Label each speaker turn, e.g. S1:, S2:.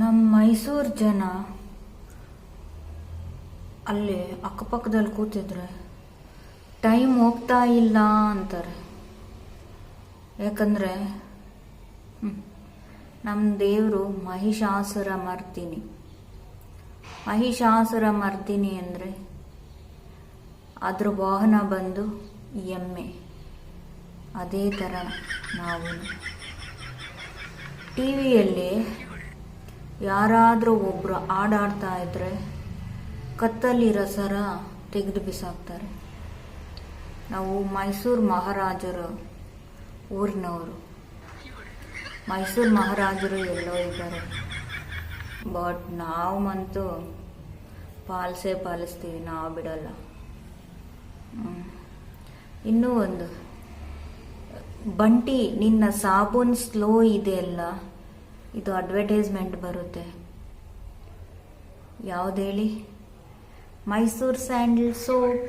S1: ನಮ್ಮ ಮೈಸೂರು ಜನ ಅಲ್ಲಿ ಅಕ್ಕಪಕ್ಕದಲ್ಲಿ ಕೂತಿದ್ರೆ, ಟೈಮ್ ಹೋಗ್ತಾ ಇಲ್ಲ ಅಂತಾರೆ. ಯಾಕಂದರೆ ನಮ್ಮ ದೇವರು ಮಹಿಷಾಸುರ ಮರ್ತೀನಿ ಮಹಿಷಾಸುರ ಮರ್ತೀನಿ ಅಂದರೆ, ಅದ್ರ ವಾಹನ ಬಂದು ಎಮ್ಮೆ. ಅದೇ ಥರ ನಾವು. ಟಿ ವಿಯಲ್ಲಿ ಯಾರಾದರೂ ಒಬ್ಬರು ಆಡಾಡ್ತಾ ಇದ್ದರೆ ಕತ್ತಲಿರೋ ಸರ ತೆಗೆದು ಬಿಸಾಕ್ತಾರೆ. ನಾವು ಮೈಸೂರು ಮಹಾರಾಜರು, ಊರಿನವರು. ಮೈಸೂರು ಮಹಾರಾಜರು ಎಲ್ಲೋ ಇದ್ದಾರೆ. ಬಟ್ ನಾವು ಮಂತು ಪಾಲಿಸೇ ಪಾಲಿಸ್ತೀವಿ, ನಾವು ಬಿಡಲ್ಲ. ಇನ್ನೂ ಒಂದು. ಬಂಟಿ, ನಿನ್ನ ಸಾಬೂನ್ ಸ್ಲೋ ಇದೆ ಅಲ್ಲ? ಇದು ಅಡ್ವರ್ಟೈಸ್ಮೆಂಟ್ ಬರುತ್ತೆ. ಯಾವ್ದು ಹೇಳಿ? Mysore sandal soap.